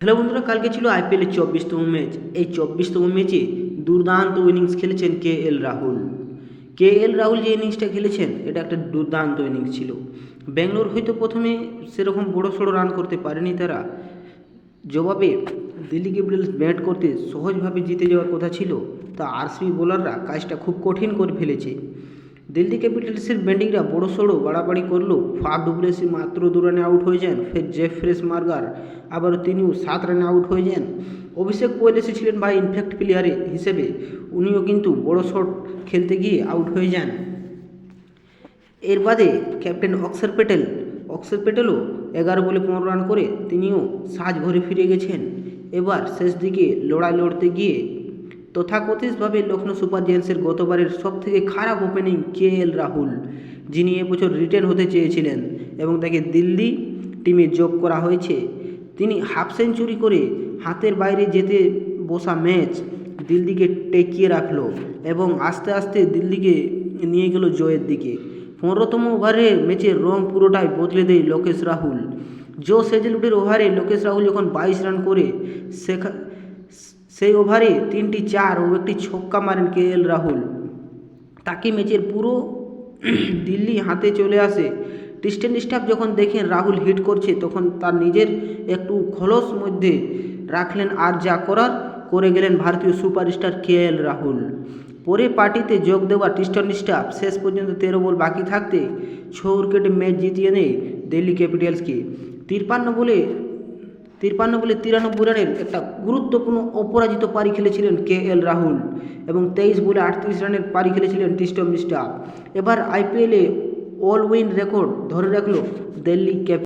Hello বন্ধুরা, কালকে ছিল আইপিএলের চব্বিশতম ম্যাচ। এই চব্বিশতম ম্যাচে দুর্দান্ত ইনিংস খেলেছেন কে এল রাহুল। কে এল রাহুল যে ইনিংসটা খেলেছেন, এটা একটা দুর্দান্ত ইনিংস ছিল। ব্যাঙ্গালোর হয়তো প্রথমে সেরকম বড় সড়ো রান করতে পারেনি তারা। জবাবে দিল্লি ক্যাপিটালস ব্যাট করতে সহজভাবে জিতে যাওয়ার কথা ছিল, তা আরসিবি বোলাররা কাজটা খুব কঠিন করে ফেলেছে। দিল্লি ক্যাপিটালসের ব্যাটিংরা বড় সড়ো বাড়াবাড়ি করল। ফাফ ডুপ্লেসি মাত্র দু রানে আউট হয়ে যান ফের জেফ্রেস মার্গার আবার তিনিও সাত রানে আউট হয়ে যান। অভিষেক কোয়েলেসি ছিলেন ভাই ইনফ্যাক্ট প্লেয়ারে হিসেবে। উনিও কিন্তু বড় শট খেলতে গিয়ে আউট হয়ে যান। এর বাদে ক্যাপ্টেন অক্ষর প্যাটেল অক্ষর প্যাটেলও এগারো বলে পনেরো রান করে, তিনিও সাজ ঘরে ফিরে গেছেন। এবার শেষ দিকে লড়াই লড়তে গিয়ে তথাকথিতভাবে লখনৌ সুপার জায়ান্টসের গতবারের সবথেকে খারাপ ওপেনিং কে এল রাহুল, যিনি এবছর রিটার্ন হতে চেয়েছিলেন এবং তাকে দিল্লি টিমে যোগ করা হয়েছে। তিনি হাফ সেঞ্চুরি করে হাতের বাইরে যেতে বসা ম্যাচ দিল্লিকে টেকিয়ে রাখল এবং আস্তে আস্তে দিল্লিকে নিয়ে গেল জয়ের দিকে। পনেরোতম ওভারে ম্যাচের রং পুরোটাই বদলে দেয় লোকেশ রাহুল। জো সেজেলুডের ওভারে লোকেশ রাহুল যখন বাইশ রান করে, সেখা সেই ওভারে তিনটি চার ও একটি ছক্কা মারেন কে এল রাহুল। তাকে ম্যাচের পুরো দিল্লি হাতে চলে আসে। টিস্টেন স্টাফ যখন দেখেন রাহুল হিট করছে, তখন তার নিজের একটু খলস মধ্যে রাখলেন আর যা করার করে গেলেন ভারতীয় সুপারস্টার কে এল রাহুল। পরে পার্টিতে যোগ দেওয়া টিস্টন স্টাফ শেষ পর্যন্ত তেরো বল বাকি থাকতে ছ উইকেটে ম্যাচ জিতিয়ে নেয় দিল্লি ক্যাপিটালসকে। তিরপান্ন বলে তিরপান্ন বলে তিরানব্বই রানের একটা গুরুত্বপূর্ণ অপরাজিত পারি খেলেছিলেন কে এল রাহুল এবং তেইশ বলে আটত্রিশ রানের পারি খেলেছিলেন টিস্টম মিস্টার এবার আইপিএলে অল উইন রেকর্ড ধরে রাখল দিল্লি ক্যাপ